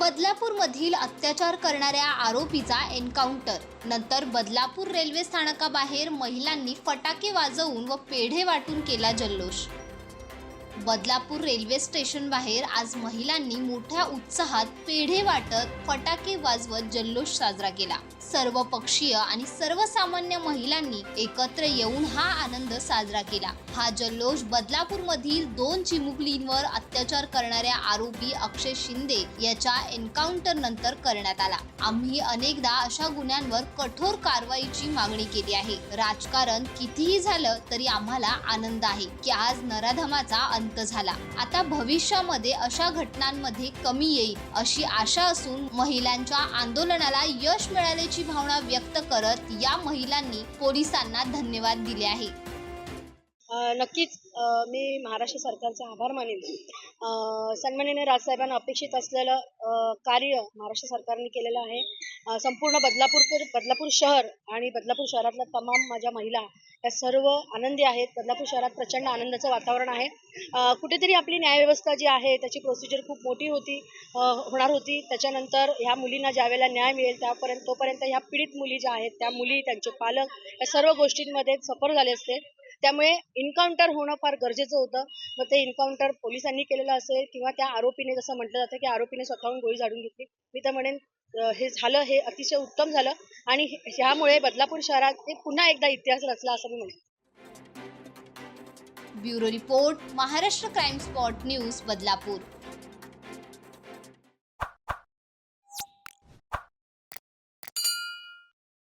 बदलापूरमधील अत्याचार करणाऱ्या आरोपीचा एन्काउंटर. नंतर बदलापूर रेल्वे स्थानकाबाहेर महिलांनी फटाके वाजवून व पेढे वाटून केला जल्लोष. बदलापूर रेल्वे स्टेशन बाहेर आज महिलांनी मोठ्या उत्साहात पेढे वाटत फटाके वाजवत जल्लोष साजरा केला. सर्व पक्षीय आणि सर्वसामान्य महिलांनी एकत्र येऊन हा आनंद साजरा केला. हा जल्लोष बदलापूर मधील दोन चिमुकलींवर अत्याचार करणाऱ्या आरोपी अक्षय शिंदे याच्या एन्काउंटर नंतर करण्यात आला. आम्ही अनेकदा अशा गुन्ह्यांवर कठोर कारवाईची मागणी केली आहे. राजकारण कितीही झालं तरी आम्हाला आनंद आहे की आज नराधमाचा अंत झाला. आता भविष्यामध्ये अशा घटनांमध्ये कमी येईल अशी आशा असून महिलांच्या आंदोलनाला यश मिळाल्याची भावना व्यक्त करत या महिलांनी पोलिसांना धन्यवाद दिले आहे. नक्कीच मी महाराष्ट्र सरकारचे आभार मानेन. अ, सन्माननीय राजसाहेबांना अपेक्षित असलेलं कार्य महाराष्ट्र सरकारने केलेलं आहे. संपूर्ण बदलापूर बदलापूर शहर आणि बदलापूर शहरातल्या तमाम माझ्या महिला या सर्व आनंदी आहेत. बदलापूर शहरात प्रचंड आनंदाचं वातावरण आहे. कुठेतरी आपली न्यायव्यवस्था जी आहे त्याची प्रोसिजर खूप मोठी होती होणार होती. त्याच्यानंतर ह्या मुलींना ज्यावेळेला न्याय मिळेल त्यापर्यंत तोपर्यंत ह्या पीडित मुली ज्या आहेत त्या मुली त्यांचे पालक या सर्व गोष्टींमध्ये सफर झाले असते. त्यामुळे इन्काउंटर होणं फार गरजेचं होतं. मग ते इन्काउंटर पोलिसांनी केलेलं असेल किंवा त्या आरोपीने जसं म्हटलं जातं की आरोपीने स्वतःहून गोळी झाडून घेतली. मी तर म्हणेन हे झालं हे अतिशय उत्तम झालं आणि ह्यामुळे बदलापूर शहरात ते पुन्हा एकदा इतिहास रचला असं मी म्हणेन. Bureau report Maharashtra crime spot news Badlapur.